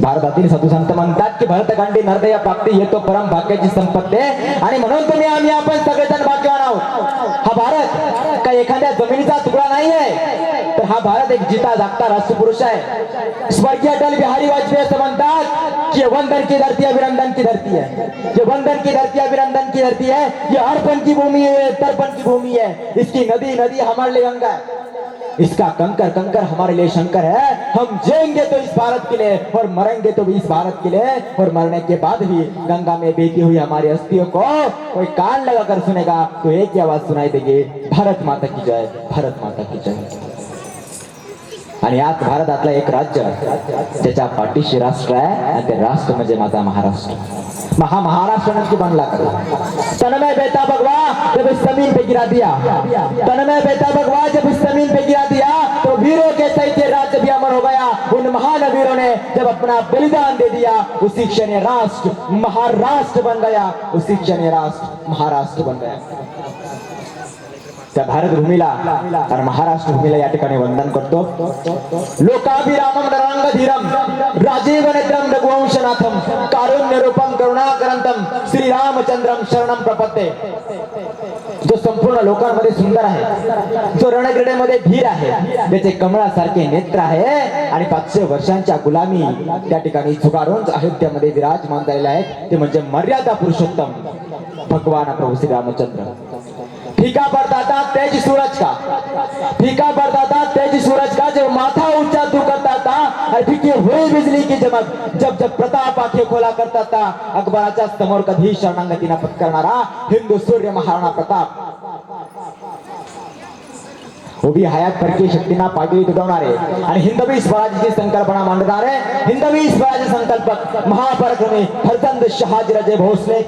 भारतातील साधू संत म्हणतात की भरतखंडी नर्दय प्राप्ती येतो परम भाग्याची संपत्ती. आहे. आणि म्हणून तुम्ही आम्ही आपण सगळेजण भाग्यवान आहोत. हा भारत काही एखाद्या जमिनीचा तुकडा नाही आहे तर हा भारत एक जिता जागता राष्ट्रपुरुष आहे. स्वर्गीय अटल बिहारी वाजपेयी असं म्हणतात की वंदन की धरती अभिनंदन की धरती है. ये वंदन की धरती अभिनंदन की धरती है। ये अर्पण की भूमि है तर्पण की भूमि है। इसकी नदी नदी हमारे लिए गंगा है। इसका कंकर कंकर हमारे लिए शंकर है। हम जिएँगे तो इस भारत के लिए और मरेंगे तो भी इस भारत के लिए। और मरने के बाद भी गंगा में बेटी हुई हमारी अस्थियों को कोई कान लगाकर सुनेगा तो एक ही आवाज़ सुनाई देगी, भारत माता की जय, भारत माता की जय। आणि आज भारतातलं एक राज्य ज्याच्या पाठीशी राष्ट्र आहे आणि ते राष्ट्र म्हणजे माझा महाराष्ट्र. महा महाराष्ट्र नक्की बनला करो तन में बेटा भगवा जब इस ज़मीन पे गिरा दिया. तनमय बेटा भगवा जब इस ज़मीन पे गिरा दिया. तो वीरों के सहित राज्य भी अमर हो गया. उन महान वीरों ने जब अपना बलिदान दे दिया, उसी क्षण राष्ट्र महाराष्ट्र बन गया. उसी क्षण राष्ट्र महाराष्ट्र बन गया. त्या भारत भूमीला आणि महाराष्ट्र भूमीला या ठिकाणी वंदन करतो. लोकाभिरामम नरांग धीरम राजीव नेत्रम रघुवंशनाथम कारुण्य रूपम श्री रामचंद्रम शरणम प्रपत्ते. जो संपूर्ण लोकांमध्ये सुंदर आहे जो रणक्रीडेमध्ये धीर आहे त्याचे कमळासारखे नेत्र आहे आणि पाचशे वर्षांच्या गुलामी त्या ठिकाणी झुगारून अयोध्यामध्ये विराजमान झालेले आहेत. ते म्हणजे मर्यादा पुरुषोत्तम भगवान प्रभू श्री रामचंद्र फीका पड़ता था तेज सूरज का? फीका पड़ता था तेज सूरज का? जब माथा ऊंचा तू करता था और फीकी हुई बिजली की चमक जब जब प्रताप आखे खोला करता था अकबराच्या समोर कधी शरणागतीना पत्करणारा हिंदू सूर्य महाराणा प्रताप. उभी हयात परकीय शक्तींना पाठवी तुटवणारे आणि हिंदवी स्वराज्याची संकल्पना मांडणारे हिंदवी स्वराज्य संकल्पक महापराक्रमी हरचंद शहाजीराजे भोसले.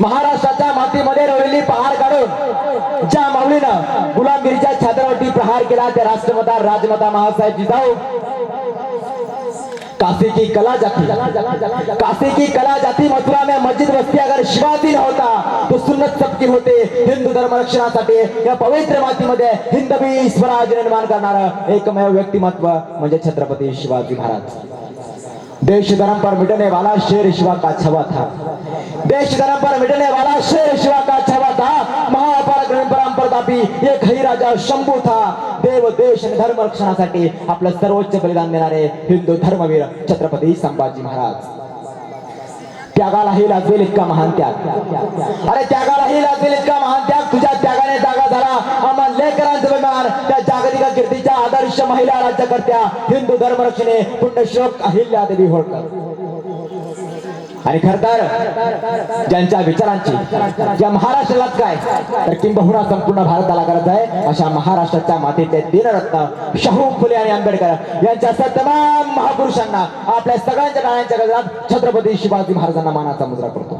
महाराष्ट्राच्या मातीमध्ये रोवलेली पहाड काढून ज्या माऊलीनं गुलामगिरीच्या छात्रावरती प्रहार केला त्या राष्ट्रमता राजमाता महासाहेब जिजाऊ काशी की कला जाती। काशी की कला जाती मथुरा में मस्जिद बस्ती अगर शिवाजी न होता तो सुन्नत सबकी होते हिंदू धर्म रक्षणासाठी। या पवित्र मातीमध्ये हिंदवी स्वराज निर्माण करणार एकमेव व्यक्तिमत्व म्हणजे छत्रपती शिवाजी महाराज. देश धर्म पर मिटने वाला शेर शिवा का छवा था? देश धर्म पर मिटने वाला शेर शिवा का छवा था? महा तथापि प्रतापी एक हई राजा शंभू था। देव देश आणि धर्म रक्षणासाठी आपलं सर्वोच्च बलिदान देणारे हिंदू धर्मवीर छत्रपती संभाजी महाराज। त्यागालाही लाजवेल इतका महान त्याग। अरे त्यागालाही लाजवेल इतका महान त्याग। तुझ्या त्यागाने जागा झाला। आम्हा लेकरांचं विमान त्या जागतिक कीर्तीच्या आदर्श महिला राज्यकर्त्या हिंदू धर्मरक्षणे पुण्यश्लोक अहिल्या देवी होळकर। आणि खरदार ज्यांच्या विचारांची ज्या महाराष्ट्रालाच काय तर किंबहुना संपूर्ण भारताला गरज आहे. अशा महाराष्ट्राच्या मातीचे दिनरत्न शाहू फुले आणि आंबेडकर यांच्या तमाम महापुरुषांना आपल्या सगळ्यांच्या नाण्यांच्या गजरात छत्रपती शिवाजी महाराजांना मानाचा मुजरा करतो.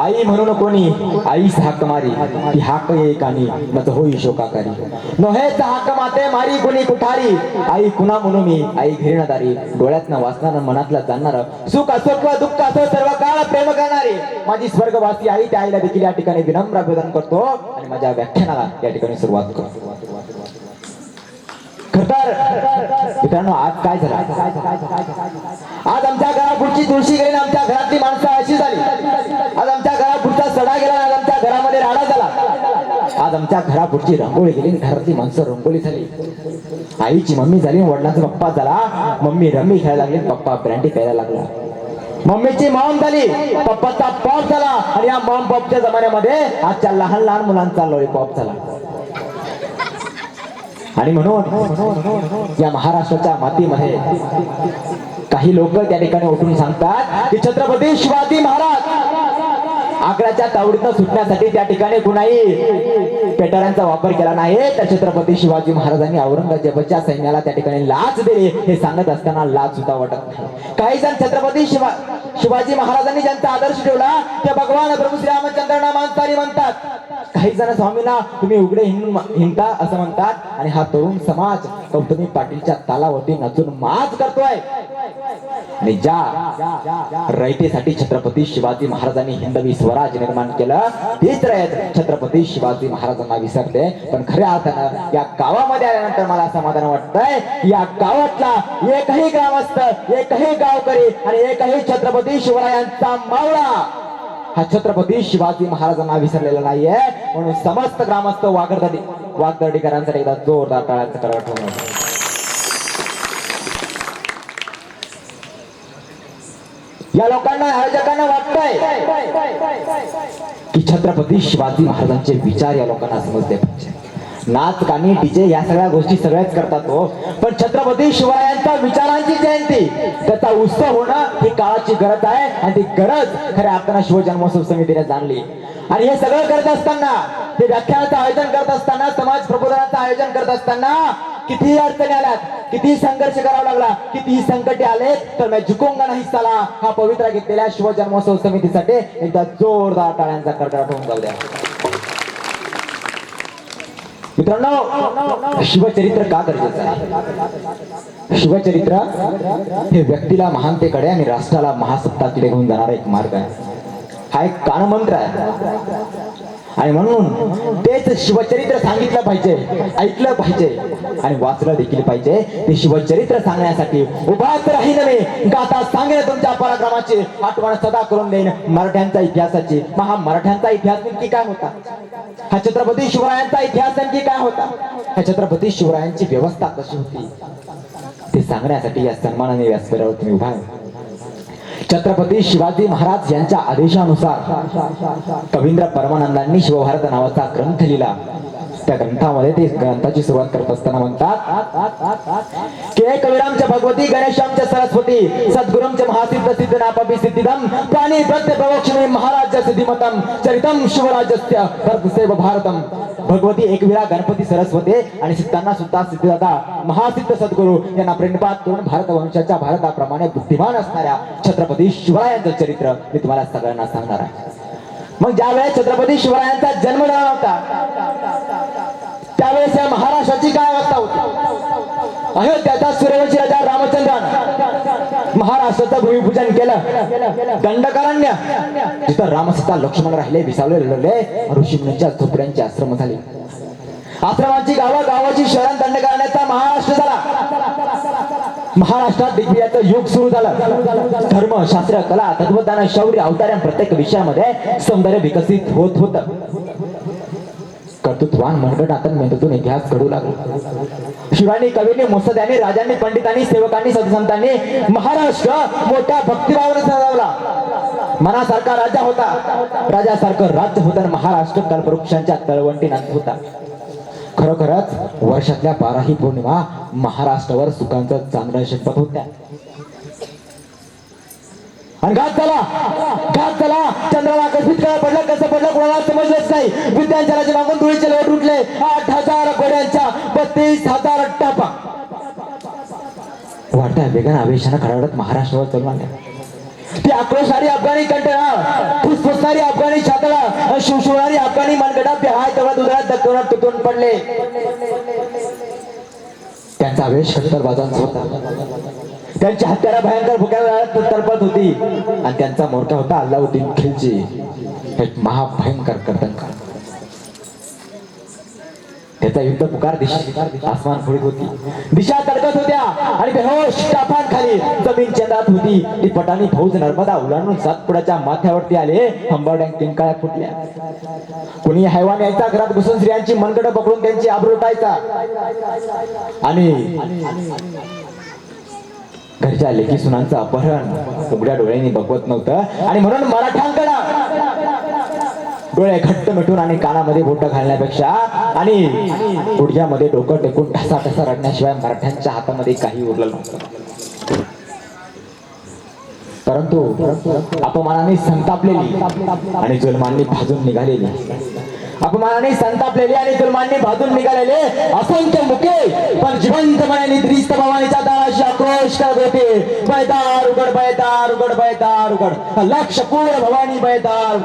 आई म्हणून कोणी आईस हाक मारी ती हाक एक आणि मत होई शोकाकारी नोहेच हाक माते मारी कुणी कुठारी आई कुणा म्हणून मी आई घिरणदारी डोळ्यातनं वाचणार मनातलं जाणणार सुख असो किंवा दुःख असो सर्व काळ प्रेम करणारी. माझी स्वर्गवासी आई त्या आईला देखील या ठिकाणी विनम्र अभिवादन करतो आणि माझ्या व्याख्यानाला या ठिकाणी सुरुवात करतो. मित्रांनो आज काय झालं? आज आमच्या घरापुढची तुळशी गेली आमच्या घरातली माणसं अशी झाली. आज आमच्या घरापुढचा सडा गेला आज आमच्या घरामध्ये राडा झाला. आज आमच्या घरापुढची रांगोळी गेली घरातली माणसं रंगोळी झाली. आईची मम्मी झाली वडिलांचा पप्पा झाला. मम्मी रम्मी खेळायला लागली पप्पा ब्रँडी प्यायला लागला. मम्मीची मॉम झाली पप्पाचा पॉप झाला. आणि या मॉम पॉपच्या जमान्यामध्ये आजच्या लहान लहान मुलांचा लॉलीपॉप झाला. आणि म्हणून या महाराष्ट्राच्या मातीमध्ये काही लोक त्या ठिकाणी उठून सांगतात की छत्रपती शिवाजी महाराज आकड्याच्या तावडीतनं सुटण्यासाठी त्या ठिकाणी कुणाही पेटाऱ्यांचा वापर केला नाही. तर छत्रपती शिवाजी महाराजांनी औरंगजेबाच्या सैन्याला त्या ठिकाणी लाच दिली. हे सांगत असताना लाच सुद्धा वाटत नाही. काही जण छत्रपती शिवा शिवाजी महाराजांनी ज्यांचा आदर्श ठेवला ते भगवान प्रभू श्रीरामचंद्रांना मानतानी म्हणतात. काही जण स्वामींना तुम्ही उघडे हिंडता असं म्हणतात. आणि हा तरुण समाज गौतमी पाटीलच्या तालावरती नचून माज करतोय. आणि ज्या रयतेसाठी छत्रपती शिवाजी महाराजांनी हिंदवी स्वराज निर्माण केलं तीच रयत छत्रपती शिवाजी महाराजांना विसरते. पण खऱ्या अर्थानं या गावामध्ये आल्यानंतर मला समाधान वाटतंय. या गावातला एकही ग्रामस्थ एकही गावकरी आणि एकही छत्रपती शिवरायांचा मावळा. हा छत्रपती शिवाजी महाराजांना विसरलेला नाहीये. म्हणून समस्त ग्रामस्थ वागरदडी वागदर्डीकरांसाठी एकदा जोरदार टाळ्यांचं कडवट होणं या लोकांना आयोजकांना वाटतंय की छत्रपती शिवाजी महाराजांचे विचार या लोकांना समजले पाहिजे. नाच गाणी डीजे या सगळ्या गोष्टी सगळ्याच करतात हो. पण छत्रपती शिवरायांच्या विचारांची जयंती त्याचा उत्सव होणं ही काळाची गरज आहे आणि ती गरज खऱ्या आपल्याला शिवजन्मोत्सव समितीने जाणली. आणि हे सगळं करत असताना ते व्याख्यानाचं आयोजन करत असताना समाज प्रबोधनाचं आयोजन करत असताना कितीही अडचणी आल्यात कितीही संघर्ष करावा लागला कितीही संकटे आले तर मी झुकोंगा नाही साला हा पवित्रा घेतलेल्या शिवजन्मोत्सव समितीसाठी एकदा जोरदार टाळ्यांचा कडकडाट होऊन जाऊ द्या. मित्रांनो शिवचरित्र का गरजेचं आहे? शिवचरित्र हे व्यक्तीला महानतेकडे आणि राष्ट्राला महासत्ताकडे घेऊन जाणारा एक मार्ग आहे. हा एक कानमंत्र आहे. आणि म्हणून तेच शिवचरित्र सांगितलं पाहिजे ऐकलं पाहिजे आणि वाचलं देखील पाहिजे. ते शिवचरित्र सांगण्यासाठी उभाच राही नव्हे गाथा सांगेन तुमच्या पराक्रमाची. आठवण सदा करून देईन मराठ्यांचा इतिहासाची. महा मराठ्यांचा इतिहास नेमकी काय होता? हा छत्रपती शिवरायांचा इतिहास नेमकी काय होता? हा छत्रपती शिवरायांची व्यवस्था कशी होती? ते सांगण्यासाठी या सन्मानाने व्यासपीठावर तुम्ही उभा आहे छत्रपती शिवाजी महाराज यांच्या आदेशानुसार. कवींद्र परमानंदांनी शिवभारत नावाचा ग्रंथ लिहिला. त्या ग्रंथामध्ये ते ग्रंथाची सुरुवात करत असताना म्हणतात के कविरामच्या भगवती गणेशामच्या सरस्वती सद्गुरुमचे महासिद्ध सिद्ध नापापी सिद्धिदम प्राणी प्रत्य प्रवक्षणे महाराज सिद्धिमतम चरितम शिवराजस्य सर्वसेव भारतम. भगवती एकविरा गणपती सरस्वती आणि सिद्धांना सुद्धा सिद्धिदाता महासिद्ध सद्गुरू यांना प्रेमपात करून भारत वंशाच्या भारताप्रमाणे बुद्धिमान असणाऱ्या छत्रपती शिवरायांचं चरित्र मी तुम्हाला सगळ्यांना सांगणार आहे. मग ज्यावेळेस छत्रपती शिवरायांचा जन्म झाला होता त्यावेळेस या महाराष्ट्राची काय अवस्था होती? अयोध्याचा सूर्यवंशी राजा रामचंद्रान महाराष्ट्राचं भूमिपूजन केलं. दंडकारण्य. जिथं रामसीता लक्ष्मण राहिले विसावले लढले ऋषीमुनींच्या झोपड्यांचे आश्रम झाले. आश्रमाची गावा गावाची शरण दंड करण्याचा महाराष्ट्र झाला. महाराष्ट्रात दिग्विजयाचं युग सुरू झालं. धर्म शास्त्र कला तत्वज्ञान शौर्य अवतार प्रत्येक विषयामध्ये सौंदर्य विकसित होत होत. कर्तृत्वान मनगटातून मेहनतून इतिहास घडू लागला. शिवानी कवींनी मुसद्यांनी राजांनी पंडितांनी सेवकांनी सदसंतांनी महाराष्ट्र मोठ्या भक्तिभावाने सजावला. मनासारखा राजा होता. राजासारखं राज्य होतं महाराष्ट्र कल्पवृक्षांच्या तळवंटीनात होता. खरोखरच वर्षातल्या बाराही पौर्णिमा महाराष्ट्रावर सुखांचा चांदणं शिकवत होत्या. आणि घात झाला घात झाला चंद्राला आकर्षित काय पडलं कसं पडलं कोणाला समजलंच नाही. विद्यांचलाचे मागून धुळीचे लोट उठले. आठ हजार घोड्यांच्या बत्तीस हजार टापा. वाढत्या वेगळ्या आवेशानं खडावडत महाराष्ट्रावर चालू आल्या. ती आक्रोशणारी अफगाणी कंटळा फुसफुसणारी अफगाणी छातळा शिवशिवणारी अफगाणी मनगडा हाय तेवढा दुधात दक्कनात तुटून पडले. त्यांचा आवेश कट्टरबाजांचा होता. त्यांची हत्यारा भयंकर भुक्या तडपत होती. आणि त्यांचा मोर्चा होता अल्लाउद्दीन खिलजी. एक महाभयंकर कर्तनकार. त्याचा युद्ध पुकार दिशा आसमान फुडत होती. दिशा तडकत होत्या आणि बेहोश टाफान खाली जमीन चंद्रात होती. ती पटानी फौज नर्मदा उलांडून सातपुड्याच्या माथ्यावरती आले. हंबरड्या किंकाळ्या फुटल्या. कुणी हैवान यायचा? घरात घुसून स्त्रियांची मनगड पकडून त्यांची आबरू टायचा आणि घरच्या लेखी सुनांचं अपहरण. उघड्या डोळ्यांनी बघवत नव्हतं. आणि म्हणून मराठ्यांकडं डोळे घट्ट मिटून आणि कानामध्ये बोट घालण्यापेक्षा आणि गुडघ्यामध्ये डोकं टेकून ठसा ठसा रडण्याशिवाय मराठ्यांच्या हातामध्ये काही उरलं नव्हतं. परंतु अपमानाने संतापलेली आणि जुलमांनी भाजून निघालेली अपमानाने संतापलेले आणि जुलमांनी भाजून निघालेले असंख्य मुके. पण जिवंतपणे निद्रिस्त भवानीच्या दाराशी आक्रोश करत होते. बैदार उघड बैदार उघड बैदार उघड. लक्ष पूर्ण भवानी बैदार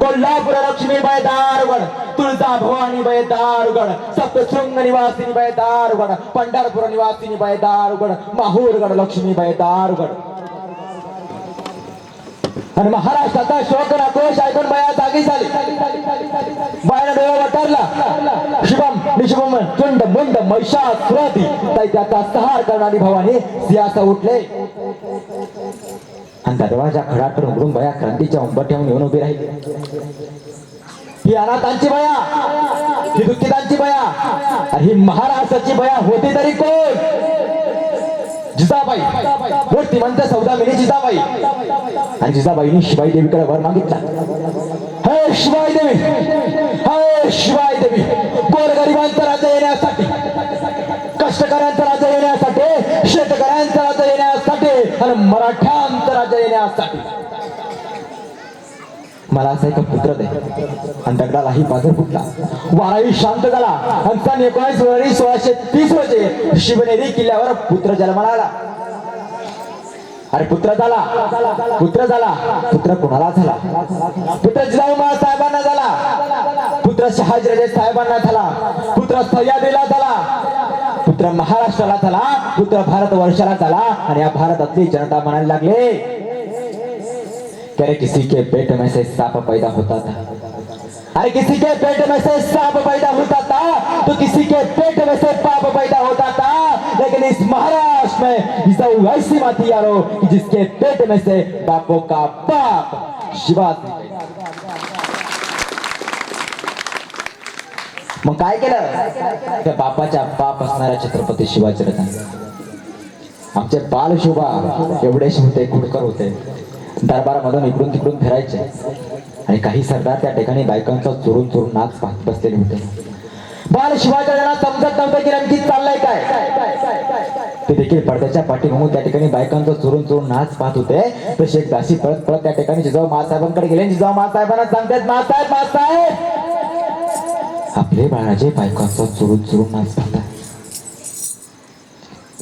कोल्हापूर लक्ष्मी बाय दारुगड तुळजा भवानी बाय दारुगड सप्तशृंग निवासिनी बाय दारुगड पंढरपूर निवासिनी बाय दारुगड माहूरगड लक्ष्मी बाय दारुगड आणि महाराष्ट्राचा शोक नकोश ऐकून बाया जागी झाली. बायाला डोळा वटारला. शुभम निशुभम चुंड मुंड मैषा सुराती. त्याचा सहार करणारी भवानी सियासा उठले. आणि दरवाजा खडाकडे उघडून बया क्रांतीच्या उंबरठ्याहून येऊन उभी राहिली. ही अनाथांची बया. ही दुःखितांची बया. ही महाराष्ट्राची बया होती तरी कोण? जिजाबाई. मूर्ती म्हणते सौदामिनी जिजाबाई. आणि जिजाबाईनी शिवाई देवीकडे वर मागितला. हे शिवाई देवी हे शिवाई देवी गोरगरिबांचा राजा येण्यासाठी कष्टकऱ्यांचा राजा येण्यासाठी शेतकऱ्यांचा राजा येण्यासाठी आणि मराठ्यांचा राजा येण्यासाठी. मला असा एक पुत्र दे. आणि दगडालाही बाजार फुटला. वाराही शांत झाला. आणि सन एकोणीस फेब्रुवारी सोळाशे तीस रोजी शिवनेरी किल्ल्यावर पुत्र जन्माला आला. अरे पुत्र झाला. पुत्र झाला. पुत्र कोणाला झाला? पुत्र जिजाऊमा साहेबांना झाला. पुत्र शहाजीराजे साहेबांना झाला. पुत्र सह्याद्रीला झाला. पुत्र महाराष्ट्राला झाला. पुत्र भारत वर्षाला झाला. आणि या भारतातली जनता म्हणायला लागले कि किसी के पेट में से सांप पैदा होता था। अरे किसी के पेट में से सांप पैदा होता था तो किसी के पेट में से पाप पैदा होता था। लेकिन इस महाराष्ट्र में ऐसी माती यारो कि जिसके पेट में से बापों का पाप शिवाजी मग काय केलं? त्या बापाच्या बाप असणाऱ्या छत्रपती शिवाजीराजांनी आमचे बाल शोभा एवढेच होते कुडकर होते. दरबारामधून इकडून तिकडून फिरायचे. आणि काही सरदार त्या ठिकाणी बायकांचा चोरून चोरून नाच पाहत बसलेले होते. बाल शिवाजीराजांना समजत नव्हतं की नेमकी चाललंय काय? ते देखील पडद्याच्या पाठीमागून त्या ठिकाणी बायकांचा चोरून चोरून नाच पाहत होते. तसे एक दासी परत परत त्या ठिकाणी जिजाऊ मासाहेबांकडे गेले जिजाऊ मासाहेबांना सांगतात मासाहेब मासाहेब! आपले बाळाजे बायकांचा चोरून चोरून नाच पाहतात.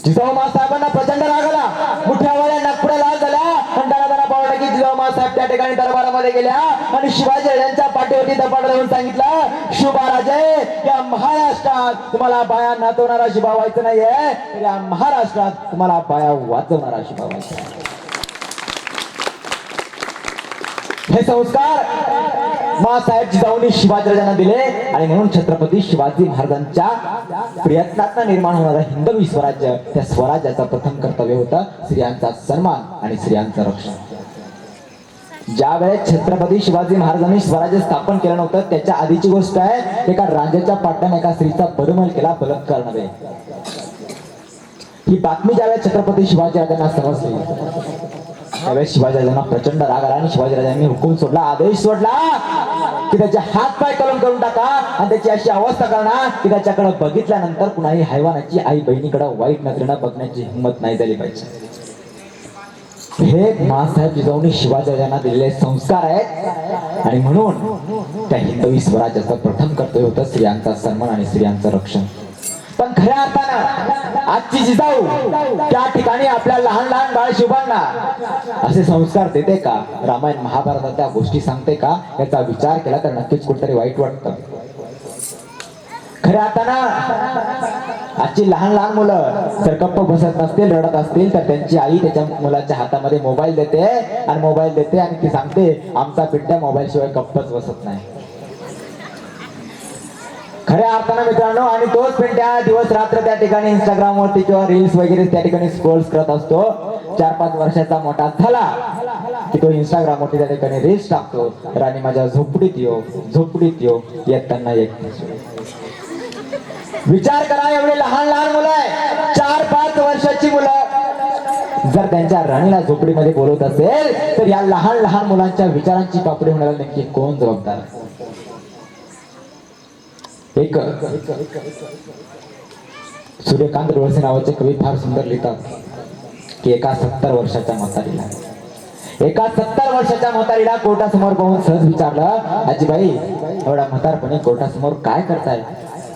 जिजाऊ मासाहेबांना प्रचंड राग आला. मुठ्यावाल्या नागपुड्या लाल झाल्या. आणि दाना दाना पावला की जिजाऊ साहेब त्या ठिकाणी दरबारामध्ये गेल्या. आणि शिवाजी राजांच्या पाठीवरती दपाड देऊन सांगितलं शुभा राजे या महाराष्ट्रात तुम्हाला बाया नाचवणारा शिभा व्हायचं नाहीये. तर या महाराष्ट्रात तुम्हाला बाया वाचवणारा शिभा व्हायचा हे संस्कार मासाहेब जिजाऊंनी शिवाजीराजांना दिले आणि म्हणून छत्रपती शिवाजी महाराजांच्या प्रयत्नात निर्माण होणारा हिंदवी स्वराज्य त्या स्वराज्याचं प्रथम कर्तव्य होता स्त्रियांचा सन्मान आणि स्त्रियांचं रक्षण. ज्या वेळेस छत्रपती शिवाजी महाराजांनी स्वराज्य स्थापन केलं नव्हतं त्याच्या आधीची गोष्ट आहे एका राजाच्या पाट्याने एका स्त्रीचा बदमल केला बलात्कार नव्हे ही बातमी ज्यावेळेस छत्रपती शिवाजी राजांना समजली त्यावेळेस शिवाजीराजांना प्रचंड राग आला आणि शिवाजीराजांनी हुकूम सोडला. आदेश सोडला. की त्याचे हात पाय कलम करून टाका आणि त्याची अशी अवस्था करणार की त्याच्याकडे बघितल्यानंतर कुणाही हैवानाची आई बहिणीकडे वाईट नजरेनं बघण्याची हिंमत नाही झाली पाहिजे. हे मासाहेब जिजाऊनी शिवाजीराजांना दिलेले संस्कार आहेत. आणि म्हणून त्या हिंदवी स्वराज्याचं प्रथम कर्तव्य होतं स्त्रियांचा सन्मान आणि स्त्रियांचं रक्षण. पण खऱ्या अर्थानं आजची जिजाऊ त्या ठिकाणी आपल्या लहान लहान बाळ शुभांना असे संस्कार देते का? रामायण महाभारताच्या गोष्टी सांगते का? याचा विचार केला तर नक्कीच कुठेतरी वाईट वाटतं. खऱ्या अर्थानं आजची लहान लहान मुलं जर गप्प बसत नसतील रडत असतील तर त्यांची आई त्याच्या मुलाच्या हातामध्ये मोबाईल देते आणि मोबाईल देते आणि ती सांगते आमचा पिट्ट्या मोबाईल शिवाय गप्पच बसत नाही. खऱ्या अर्थानं मित्रांनो आणि तोच पिंट्या दिवस रात्र त्या ठिकाणी इंस्टाग्राम वरती किंवा रील्स वगैरे त्या ठिकाणी स्क्रोल्स करत असतो. चार पाच वर्षाचा मोठा झाला की तो इंस्टाग्राम वरती त्या ठिकाणी रील्स टाकतो. राणी माझ्या झोपडीत येऊ झोपडीत येऊ येताना एक विचार करा एवढे लहान लहान मुलं आहे. चार पाच वर्षाची मुलं. जर त्यांच्या राणीला झोपडीमध्ये बोलवत असेल तर या लहान लहान मुलांच्या विचारांची पापडी होण्याला नक्की कोण जबाबदार? आहे? एक सूर्यकांत डोळसे नावाचे कवी फार सुंदर लिहितात की एका सत्तर वर्षाच्या म्हातारीला. एका सत्तर वर्षाच्या म्हातारीला कोर्टासमोर पाहून सहज विचारलं आजीबाई एवढा म्हातारपणे कोर्टासमोर काय करताय?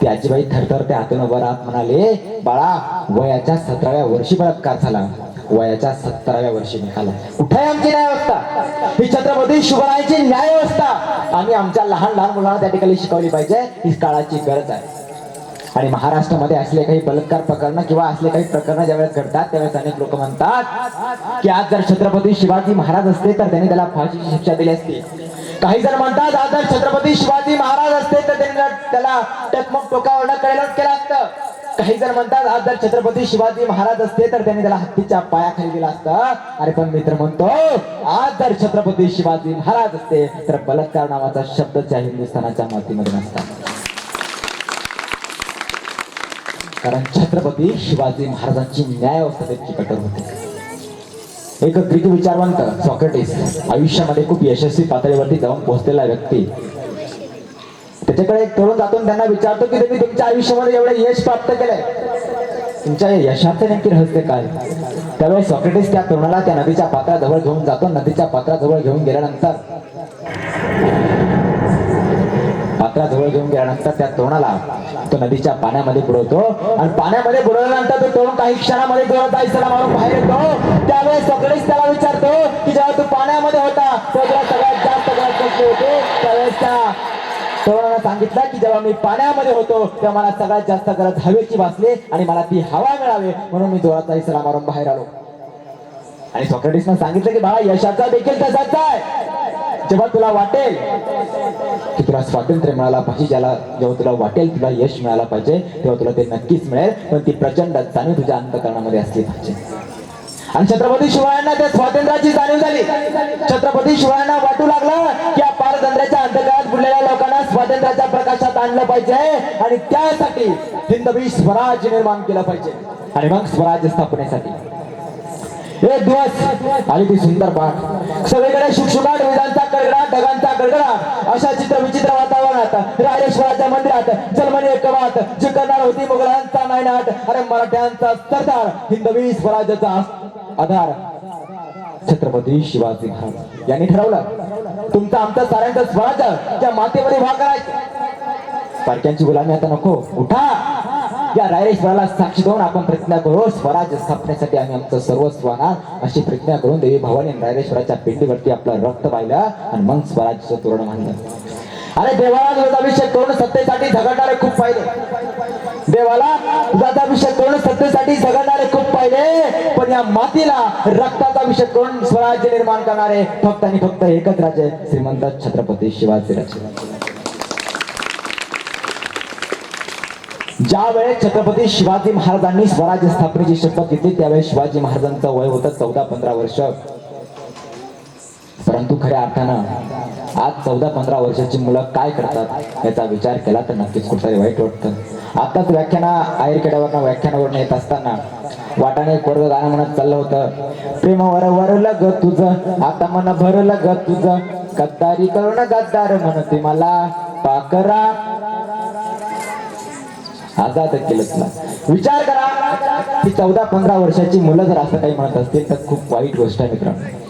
ती आजीबाई थरथर त्या हातून उभं राहत म्हणाले बाळा वयाच्या सतराव्या वर्षी बलात्कार झाला. वयाच्या सत्तराव्या वर्षी निघाला. कुठे आहे आमची न्यायव्यवस्था? ही छत्रपती शिवरायांची न्यायव्यवस्था. आम्ही आमच्या लहान लहान मुलांना त्या ठिकाणी शिकवली पाहिजे. ही काळाची गरज आहे. आणि महाराष्ट्रामध्ये असले काही बलात्कार प्रकरण किंवा असले काही प्रकरण ज्यावेळेस घडतात त्यावेळेस अनेक लोक म्हणतात की आज जर छत्रपती शिवाजी महाराज असते तर त्यांनी त्याला फाशीची शिक्षा दिली असती. काही जण म्हणतात आज जर छत्रपती शिवाजी महाराज असते तर त्यांनी त्याला टकमक टोकावर कैलास केला असतं. काही जण म्हणतात आज जर छत्रपती शिवाजी महाराज असते तर त्यांनी त्याला हत्तीच्या पायाखाली दिला असतं. अरे पण मित्र म्हणतो आज जर छत्रपती शिवाजी महाराज असते तर बलात्कार नावाचा शब्द त्या हिंदुस्थानाच्या मातीमध्ये नसता कारण छत्रपती शिवाजी महाराजांची न्यायव्यवस्था तितकी कठोर होते. एक ग्रीक विचारवंत सॉक्रेटिस आयुष्यामध्ये खूप यशस्वी पातळीवरती जाऊन पोहोचलेला व्यक्ती त्याच्याकडे एक तरुण जातो त्यांना विचारतो की तुम्ही तुमच्या आयुष्यामध्ये एवढं यश प्राप्त केलंय? तुमच्या यशाचं नेमकी रहस्य काय? त्यावेळेस सॉक्रेटिस त्या तरुणाला त्या नदीच्या पात्राजवळ घेऊन जातो नदीच्या पात्राजवळ घेऊन गेल्यानंतर पात्राजवळ घेऊन गेल्यानंतर त्या तरुणाला तो नदीच्या पाण्यामध्ये बुडवतो आणि पाण्यामध्ये बुडवल्यानंतर तो तरुण काही क्षणामध्ये जोरात आईसला मारून बाहेर येतो. त्यावेळेस सगळेच त्याला विचारतो की जेव्हा तू पाण्यामध्ये होता तो तुला सगळ्यात जास्त गरज कसली त्यावेळेस त्या तेव्हा सांगितलं की जेव्हा मी पाण्यामध्ये होतो तेव्हा मला सगळ्यात जास्त गरज हवेची भासली आणि मला ती हवा मिळावी म्हणून मी जोराचा आईसला मारून बाहेर आलो. आणि सॉक्रेटिसनं सांगितलं की बाळा यशाचा देखील तसाच आहे. जेव्हा तुला वाटेल की तुला स्वातंत्र्य मिळाला पाहिजे ज्याला जेव्हा तुला वाटेल तुला यश मिळाला पाहिजे तेव्हा तुला ते नक्कीच मिळेल पण ती प्रचंड जाणीव तुझ्या अंतकरणामध्ये असली पाहिजे. आणि छत्रपती शिवायांना त्या स्वातंत्र्याची जाणीव झाली. छत्रपती शिवायांना वाटू लागलं की या पारतंत्र्याच्या अंतर्गत बुडलेल्या लोकांना स्वातंत्र्याच्या प्रकाशात आणलं पाहिजे आणि त्यासाठी हिंदवी स्वराज्य निर्माण केलं पाहिजे. आणि मग स्वराज्य स्थापनेसाठी. एक दिवस आली ती सुंदर पाठ. सगळीकडे शुकशुकाट विजांचा कडगडा ढगांचा कडगडा अशा चित्र विचित्र वातावरणात राजेश्वराच्या मंदिरात जन्मने एक कवात जी होती मुघलांचा नायनाट अरे मराठ्यांचा सरदार हिंदवी स्वराज्याचा आधार. छत्रपती शिवाजी महाराज यांनी ठरवलं तुमचा आमचा साऱ्यांचा स्वराज्य त्या मातेमध्ये भाग करायचा. पारख्यांची गुलामी आता नको उठा. या रायरेश्वराला साक्षी देऊन आपण प्रतिज्ञा करू स्वराज्य स्थापनेसाठी आम्ही आमचं सर्वस्व आणा अशी प्रतिज्ञा करून देवी भवानी रायरेश्वराच्या पिंडीवरती आपलं रक्त पाहिलं आणि मग स्वराज्याचं तोरण मानलं अरे देवाला अभिषेक करून सत्तेसाठी झगडणारे खूप फायदे. देवाला दुधाभिषेक करून सत्तेसाठी झगडणारे खूप पाहिले पण या मातीला रक्ताचा अभिषेक करून स्वराज्य निर्माण करणारे फक्त आणि फक्त एकच राजे श्रीमंत छत्रपती शिवाजी राजे. ज्या वेळेस छत्रपती शिवाजी महाराजांनी स्वराज्य स्थापनेची शपथ घेतली त्यावेळेस शिवाजी महाराजांचं वय होतं चौदा पंधरा वर्ष. परंतु खऱ्या अर्थानं आज चौदा पंधरा वर्षाची मुलं काय करतात याचा विचार केला तर नक्कीच कुठेतरी वाईट वाटतं. आताच व्याख्याना आयरखेड्यावरनं व्याख्यानावरनं येत असताना वाटाने एक गाणं म्हणत चाललं होतं. प्रेमावर वरलं ग तुझं आता मन भरलं ग तुझं. गद्दारी करून गद्दार म्हणते मला पाकरा. आजाद केलं तुला विचार करा की चौदा पंधरा वर्षाची मुलं जर असं काही म्हणत असतील तर खूप वाईट गोष्ट आहे मित्रांनो.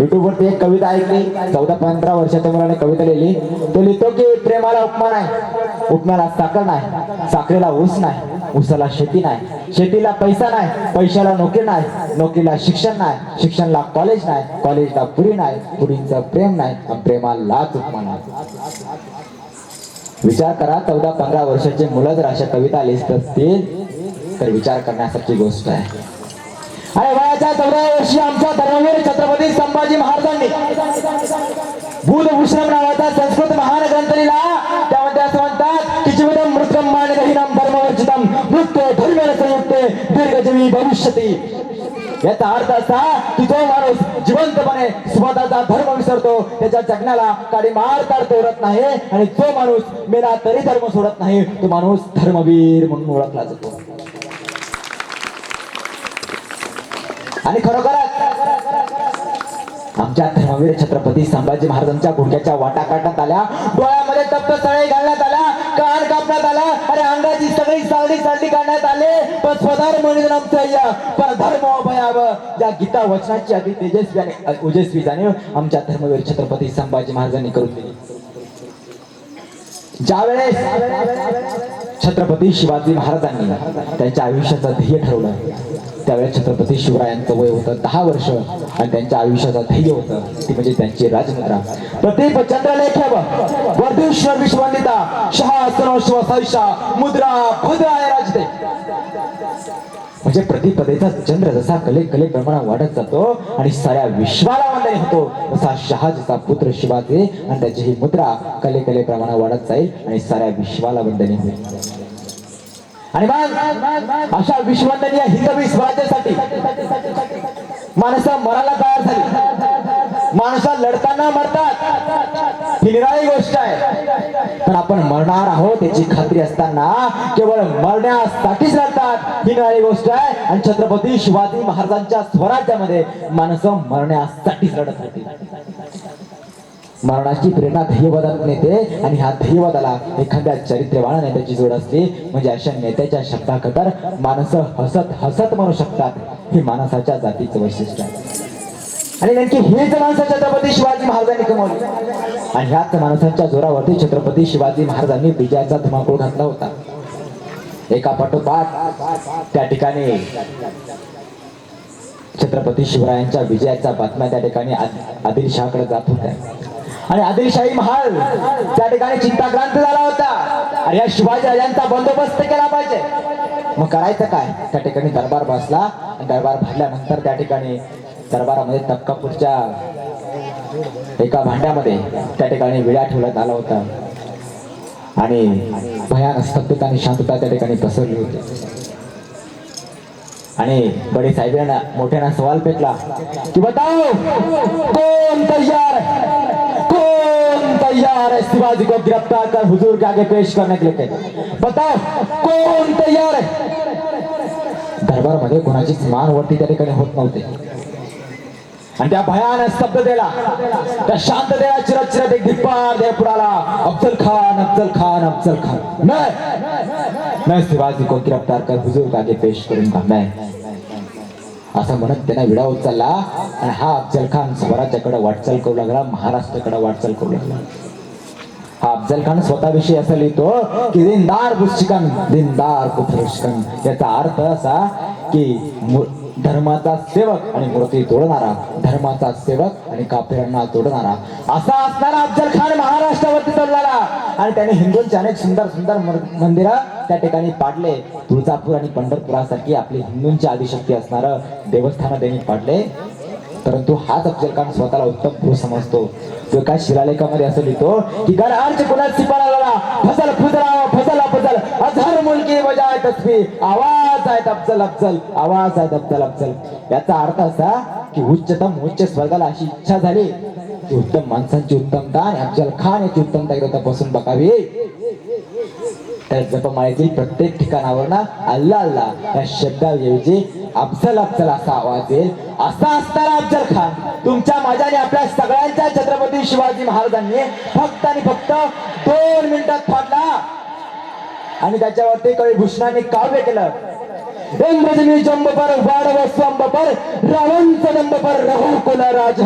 युट्यूबवरती एक कविता ऐकली. चौदा पंधरा वर्षाच्या मुलाने कविता लिहिली. तो लिहितो की प्रेमाला उपमा नाही. उपमाला साखर नाही. साखरेला ऊस नाही. ऊसाला शेती नाही. शेतीला पैसा नाही. पैशाला नोकरी नाही. नोकरीला शिक्षण नाही. शिक्षणाला कॉलेज नाही. कॉलेजला पुरी नाही. पुरीचं प्रेम नाही. प्रेमालाच उपमा नाही. विचार करा. चौदा पंधरा वर्षाचे मुलं जर अशा कविता लिहित असतील तर विचार करण्यासारखी गोष्ट आहे. अरे वयाच्या चौदाव्या वर्षी आमच्या धर्मवीर छत्रपती संभाजी महाराजांनी बुधभूषण नावाचा संस्कृत महान ग्रंथ लिहिला त्यामध्ये असं म्हणतात की जीवन मृतम मानगहीनम धर्मवर्जितम मृत्यू धर्मेण संयुक्त दीर्घजीवी भविष्यती. याचा अर्थ असा की जो माणूस जिवंतपणे स्वतःचा धर्म विसरतो त्याच्या जगण्याला काडी मार काढता उरत नाही आणि जो माणूस मेला तरी धर्म सोडत नाही तो माणूस धर्मवीर म्हणून ओळखला जातो. आणि खरोखरच आमच्या धर्मवीर छत्रपती संभाजी महाराजांच्या गुडघ्याच्या वाटा काढण्यात आल्या. डोळ्यामध्ये तप्त तळे घालण्यात आल्या. कान कापण्यात आला अरे अंगाची सगळी सावली सालडी काढण्यात आले. पण स्वधार म्हणून आमचं पर धर्म भयाव या गीता वचनाची अगदी तेजस्वी आणि ओजस्वी जाणीव आमच्या धर्मवीर छत्रपती संभाजी महाराजांनी करून दिली. ज्यावेळेस छत्रपती शिवाजी महाराजांनी त्यांच्या आयुष्याचं ध्येय ठरवलं त्यावेळेस छत्रपती शिवरायांचं वय होतं दहा वर्ष आणि त्यांच्या आयुष्याचं ध्येय होतं ती म्हणजे त्यांची राजमुद्रा प्रदीप चंद्रलेख वर्धेश्वर विश्ववंदिता शहा मुद्रा भद्राय राजदे म्हणजे प्रतिपदेचा चंद्र जसा कले कले प्रमाणात वाढत जातो आणि साऱ्या विश्वाला वंदन होतो तसा शहाजीचा पुत्र शिवाजी आणि त्याची ही मुद्रा कले कले प्रमाणात वाढत जाईल आणि साऱ्या विश्वाला वंदनी होईल. आणि मग अशा विश्ववंदनीय हिंदवी स्वराज्यासाठी माणसं मराला तयार झाली. माणसं लढताना मरतात. ही निराळी गोष्ट आहे. पण आपण मरणार आहोत याची खात्री असताना केवळ मरण्यासाठीच लढतात ही निराळी गोष्ट आहे. आणि छत्रपती शिवाजी महाराजांच्या स्वराज्यामध्ये माणसं मरण्यासाठीच लढत होती. मरणाची प्रेरणा ध्येयवादात येते. आणि ह्या ध्येयवादाला एखाद्या चरित्रवान नेत्याची जोड असते. म्हणजे अशा नेत्याच्या शब्दाकतर माणसं हसत हसत म्हणू शकतात. हे माणसाच्या जातीचं वैशिष्ट्य आहे. आणि नेमकी हीच माणसं छत्रपती शिवाजी महाराजांनी कमवली. आणि ह्याच माणसांच्या जोरावरती छत्रपती शिवाजी महाराजांनी विजयाचा धुमाकूळ घातला होता. एका पाठोपाठ त्या ठिकाणी छत्रपती शिवरायांच्या विजयाच्या बातम्या त्या ठिकाणी आद- आदिलशहाकडे जात होत्या. आणि आदिलशाही महाल त्या ठिकाणी चिंताक्रांत झाला होता. आणि या शिवाजी राजांचा बंदोबस्त केला पाहिजे. मग करायचं काय? त्या ठिकाणी दरबार बसला. आणि दरबार भरल्यानंतर त्या ठिकाणी दरबारामध्ये तक्कापूरच्या एका भांड्यामध्ये त्या ठिकाणी विळा ठेवण्यात आला होता. आणि भयानक स्तब्धता आणि शांतता त्या ठिकाणी पसरली होती. आणि बडे साहेबांना मोठ्यानं सवाल पेटला की बताओ कोण तयार तैयार है शिवाजी को गिरफ़्तार कर हुजूर के आगे पेश करने के लिए बताओ, कौन तैयार है? दरबारमध्ये कोणाचीच मान वरती त्या ठिकाणी होत नव्हते। आणि त्या भयानक स्तब्धतेला अफजल खान अफजल खान अफजल खान। मैं मैं शिवाजी को गिरफ़्तार कर हुजूर के आगे पेश करूँगा, मैं। असं म्हणत त्यांना विडा उचलला. आणि हा अफजल खान स्वराज्याकडे वाटचाल करू लागला महाराष्ट्राकडे वाटचाल करू लागला. हा अफजल खान स्वतःविषयी असं लिहितो की दिनदार पुष्टिकन दिनदार पुरुषकन याचा अर्थ असा की मु- धर्माचा सेवक आणि मूर्ती तोडणारा धर्माचा सेवक आणि काफिरांना तोडणारा. असा असणारा अफजल खान महाराष्ट्रावरती चढलेला आणि त्याने हिंदूंचे अनेक सुंदर सुंदर मंदिर त्या ठिकाणी पाडले. तुळजापूर आणि पंढरपुरासारखी आपली हिंदूंची आदिशक्ती असणारं देवस्थान त्यांनी पाडले. परंतु हाच अफजल खान स्वतःला उत्तम पुरुष समजतो. तो एका शिलालेखामध्ये असं लिहितो की घर अर्ज कुणात सिपाला फसल फुजरा फसल अझर मुलकी बजाय तस्वी आवाज आहेत अफजल अफजल आवाज आहेत अफजल अफजल. याचा अर्थ असा की उच्चतम उच्च स्वर्गाला अशी इच्छा झाली की उत्तम माणसांची उत्तमता आणि अफजल खान याची उत्तमता एकदा बसून बघावी. तर जपमाळेतील प्रत्येक ठिकाणावर ना अल्ला अल्ला या शब्दाऐवजी अफसल अफजल असा आवाज येईल. असा असताना अफजल खान तुमच्या माझ्याने आपल्या सगळ्यांच्या छत्रपती शिवाजी महाराजांनी फक्त आणि फक्त दोन मिनिटात फाडला. आणि त्याच्यावरती कवी भूषणाने काव्य केलं. इंद्रजनी जंब पर वाढव स्वंब पर रावंत दंब पर रघुकुल राज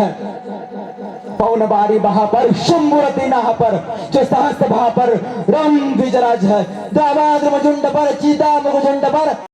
पौन बारी बहा पर शंभुरती नाह पर जो सहस्त्र भा पर राम द्विजराज दामाद मजुंड पर चीता मुजुंड पर